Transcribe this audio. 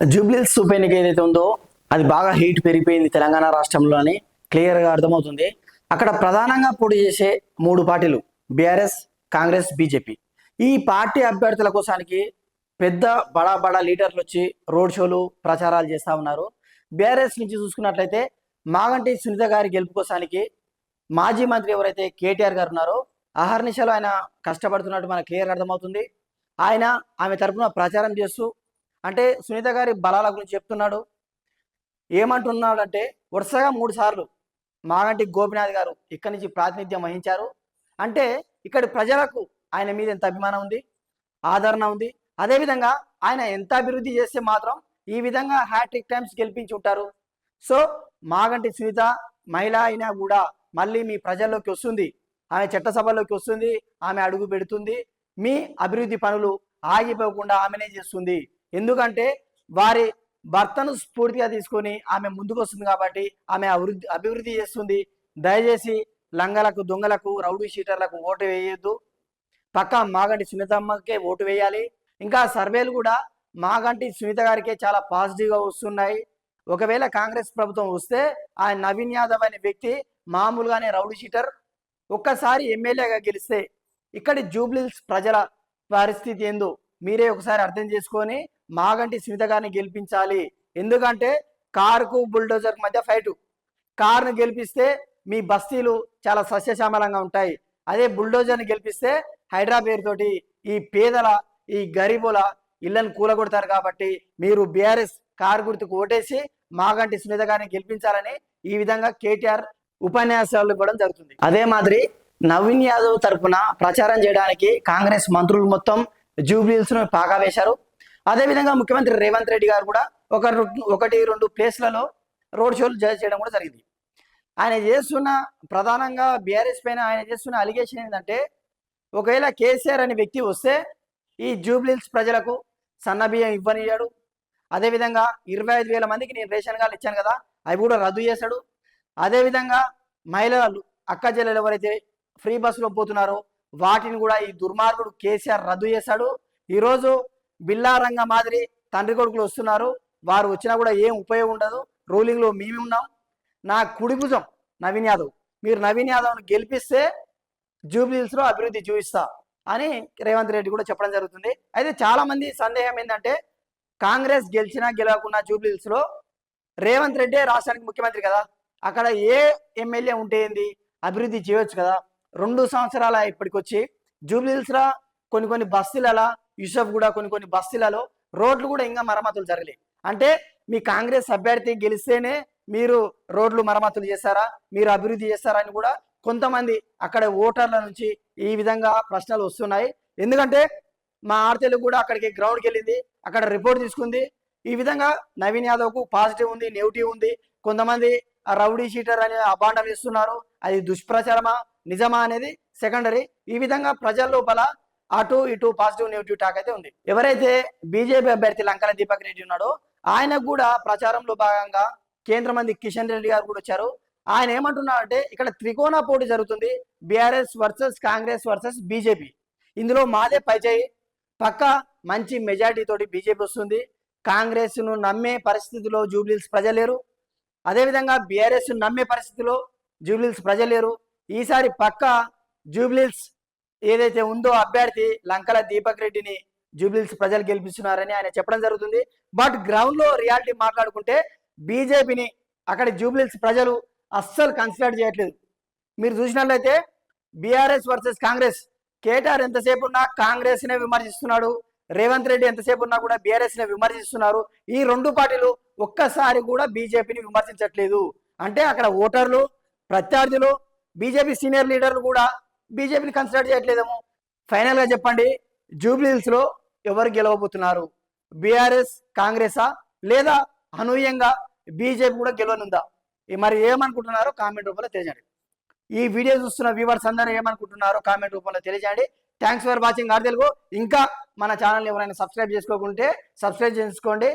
జూబ్లీస్ ఉప ఎన్నిక ఏదైతే ఉందో అది బాగా హీట్ పెరిగిపోయింది తెలంగాణ రాష్ట్రంలోని క్లియర్గా అర్థమవుతుంది. అక్కడ ప్రధానంగా పోటీ చేసే మూడు పార్టీలు బీఆర్ఎస్ కాంగ్రెస్ బీజేపీ ఈ పార్టీ అభ్యర్థుల కోసానికి పెద్ద బడా బడా లీడర్లు వచ్చి రోడ్ షోలు ప్రచారాలు చేస్తూ ఉన్నారు. బీఆర్ఎస్ నుంచి చూసుకున్నట్లయితే మాగంటి సునీత గారి గెలుపు కోసానికి మాజీ మంత్రి ఎవరైతే కేటీఆర్ గారు ఉన్నారో అహర్నిశలో ఆయన కష్టపడుతున్నట్టు మనకు క్లియర్గా అర్థమవుతుంది. ఆయన ఆమె తరపున ప్రచారం చేస్తూ అంటే సునీత గారి బలాల గురించి చెప్తున్నాడు. ఏమంటున్నాడు అంటే వరుసగా మూడు సార్లు మాగంటి గోపినాథ్ గారు ఇక్కడి నుంచి ప్రాతినిధ్యం వహించారు. అంటే ఇక్కడి ప్రజలకు ఆయన మీద ఎంత అభిమానం ఉంది ఆదరణ ఉంది. అదేవిధంగా ఆయన ఎంత అభివృద్ధి చేస్తే మాత్రం ఈ విధంగా హ్యాట్రిక్ టైమ్స్ గెలిపించి ఉంటారు. సో మాగంటి సునీత మహిళ అయినా కూడా మళ్ళీ మీ ప్రజల్లోకి వస్తుంది. ఆమె చట్టసభలోకి వస్తుంది ఆమె అడుగు పెడుతుంది. మీ అభివృద్ధి పనులు ఆగిపోకుండా ఆమెనే చేస్తుంది. ఎందుకంటే వారి భర్తను స్ఫూర్తిగా తీసుకొని ఆమె ముందుకు వస్తుంది కాబట్టి ఆమె అభివృద్ధి అభివృద్ధి చేస్తుంది. దయచేసి లంగలకు దొంగలకు రౌడీ షీటర్లకు ఓటు వేయొద్దు. పక్క మాగంటి సునీతమ్మకే ఓటు వేయాలి. ఇంకా సర్వేలు కూడా మాగంటి సునీత గారికే చాలా పాజిటివ్గా వస్తున్నాయి. ఒకవేళ కాంగ్రెస్ ప్రభుత్వం వస్తే ఆ నవీన్ యాదవ్ అనే వ్యక్తి మామూలుగానే రౌడీ షీటర్ ఒక్కసారి ఎమ్మెల్యేగా గెలిస్తే ఇక్కడి జూబ్లీస్ ప్రజల పరిస్థితి ఏందో మీరే ఒకసారి అర్థం చేసుకొని మాగంటి సునీత గారిని గెలిపించాలి. ఎందుకంటే కారుకు బుల్డోజర్ మధ్య ఫైటు కారును గెలిపిస్తే మీ బస్తీలు చాలా సస్యశ్యామలంగా ఉంటాయి. అదే బుల్డోజర్ని గెలిపిస్తే హైదరాబాద్ తోటి ఈ పేదల ఈ గరీబుల ఇళ్ళను కూలగొడతారు కాబట్టి మీరు బీఆర్ఎస్ కారు గుర్తుకు ఓటేసి మాగంటి సునీత గారిని గెలిపించాలని ఈ విధంగా కేటీఆర్ ఉపన్యాసాలు ఇవ్వడం జరుగుతుంది. అదే మాదిరి నవీన్ యాదవ్ తరఫున ప్రచారం చేయడానికి కాంగ్రెస్ మంత్రులు మొత్తం జూబ్లీల్స్ను పాగా వేశారు అదేవిధంగా ముఖ్యమంత్రి రేవంత్ రెడ్డి గారు కూడా ఒక ఒకటి రెండు ప్లేస్లలో రోడ్ షోలు జ- చేయడం కూడా జరిగింది. ఆయన చేస్తున్న ప్రధానంగా బీఆర్ఎస్ పైన ఆయన చేస్తున్న అలిగేషన్ ఏంటంటే ఒకవేళ కేసీఆర్ అనే వ్యక్తి వస్తే ఈ జూబ్లీస్ ప్రజలకు సన్న బియ్యం ఇవ్వనియ్యాడు. అదేవిధంగా ఇరవై ఐదు వేల మందికి నేను రేషన్ కార్డు ఇచ్చాను కదా అవి కూడా రద్దు చేశాడు. అదేవిధంగా మహిళలు అక్క చెల్లెలు ఎవరైతే ఫ్రీ బస్సులో పోతున్నారో వాటిని కూడా ఈ దుర్మార్గుడు కేసీఆర్ రద్దు చేశాడు. ఈరోజు బిల్లారంగ మాదిరి తండ్రి కొడుకులు వస్తున్నారు. వారు వచ్చినా కూడా ఏం ఉపయోగం ఉండదు. రూలింగ్లో మేమే ఉన్నాం నా కుడిభుజం నవీన్ యాదవ్. మీరు నవీన్ యాదవ్ను గెలిపిస్తే జూబ్లీస్లో అభివృద్ధి చూపిస్తా అని రేవంత్ రెడ్డి కూడా చెప్పడం జరుగుతుంది. అయితే చాలామంది సందేహం ఏంటంటే కాంగ్రెస్ గెలిచినా గెలవకున్నా జూబ్లీస్లో రేవంత్ రెడ్డి రాష్ట్రానికి ముఖ్యమంత్రి కదా. అక్కడ ఏ ఎమ్మెల్యే ఉంటే ఏంది? అభివృద్ధి చేయొచ్చు కదా. రెండు సంవత్సరాల ఇప్పటికొచ్చి జూబ్లీస్లో కొన్ని కొన్ని బస్తీలలో యూసఫ్ కూడా కొన్ని కొన్ని బస్తీలలో రోడ్లు కూడా ఇంకా మరమ్మతులు జరగలేదు అంటే మీ కాంగ్రెస్ అభ్యర్థి గెలిస్తేనే మీరు రోడ్లు మరమ్మతులు చేస్తారా మీరు అభివృద్ధి చేస్తారా అని కూడా కొంతమంది అక్కడ ఓటర్ల నుంచి ఈ విధంగా ప్రశ్నలు వస్తున్నాయి. ఎందుకంటే మా ఆర్తెలు కూడా అక్కడికి గ్రౌండ్కి వెళ్ళింది అక్కడ రిపోర్ట్ తీసుకుంది. ఈ విధంగా నవీన్ యాదవ్కు పాజిటివ్ ఉంది నెగిటివ్ ఉంది. కొంతమంది రౌడీ షీటర్ అనే అభాండం ఇస్తున్నారు అది దుష్ప్రచారమా నిజమా అనేది సెకండరీ. ఈ విధంగా ప్రజల లోపల అటు ఇటు పాజిటివ్ నెగిటివ్ టాక్ అయితే ఉంది. ఎవరైతే బీజేపీ అభ్యర్థి లంకల దీపక్ రెడ్డి ఉన్నాడో ఆయనకు కూడా ప్రచారంలో భాగంగా కేంద్ర మంత్రి కిషన్ రెడ్డి గారు కూడా వచ్చారు. ఆయన ఏమంటున్నారంటే ఇక్కడ త్రికోణ పోటీ జరుగుతుంది BRS versus Congress versus BJP. ఇందులో మాదే పైచేయి పక్క మంచి మెజారిటీ తోటి బీజేపీ వస్తుంది. కాంగ్రెస్ను నమ్మే పరిస్థితిలో జూబ్లీస్ ప్రజలేరు అదేవిధంగా బీఆర్ఎస్ నమ్మే పరిస్థితిలో జూబ్లీస్ ప్రజలు లేరు. ఈసారి పక్క జూబ్లీస్ ఏదైతే ఉందో అభ్యర్థి లంకల దీపక్ రెడ్డిని జూబ్లీస్ ప్రజలు గెలిపిస్తున్నారని ఆయన చెప్పడం జరుగుతుంది. బట్ గ్రౌండ్లో రియాలిటీ మాట్లాడుకుంటే బీజేపీని అక్కడ జూబ్లీస్ ప్రజలు అస్సలు కన్సిడర్ చేయట్లేదు. మీరు చూసినట్లయితే బీఆర్ఎస్ వర్సెస్ కాంగ్రెస్ కేటీఆర్ ఎంతసేపు ఉన్నా కాంగ్రెస్ నే విమర్శిస్తున్నాడు రేవంత్ రెడ్డి ఎంతసేపు ఉన్నా కూడా బీఆర్ఎస్ నే విమర్శిస్తున్నారు. ఈ రెండు పార్టీలు ఒక్కసారి కూడా బీజేపీని విమర్శించట్లేదు. అంటే అక్కడ ఓటర్లు ప్రత్యర్థులు బీజేపీ సీనియర్ లీడర్లు కూడా బీజేపీని కన్సిడర్ చేయట్లేదేమో. ఫైనల్గా చెప్పండి. జూబ్లీహిల్స్లో ఎవరు గెలవబోతున్నారు? బీఆర్ఎస్ కాంగ్రెసా? లేదా అనూహ్యంగా బీజేపీ కూడా గెలవనుందా? మరి ఏమనుకుంటున్నారో కామెంట్ రూపంలో తెలియజేయండి. ఈ వీడియో చూస్తున్న వ్యూవర్స్ అందరూ ఏమనుకుంటున్నారో కామెంట్ రూపంలో తెలియజేయండి. Thanks for watching R Telugu. ఇంకా మన ఛానల్ ఎవరైనా సబ్స్క్రైబ్ చేసుకోకుంటే సబ్స్క్రైబ్ చేసుకోండి.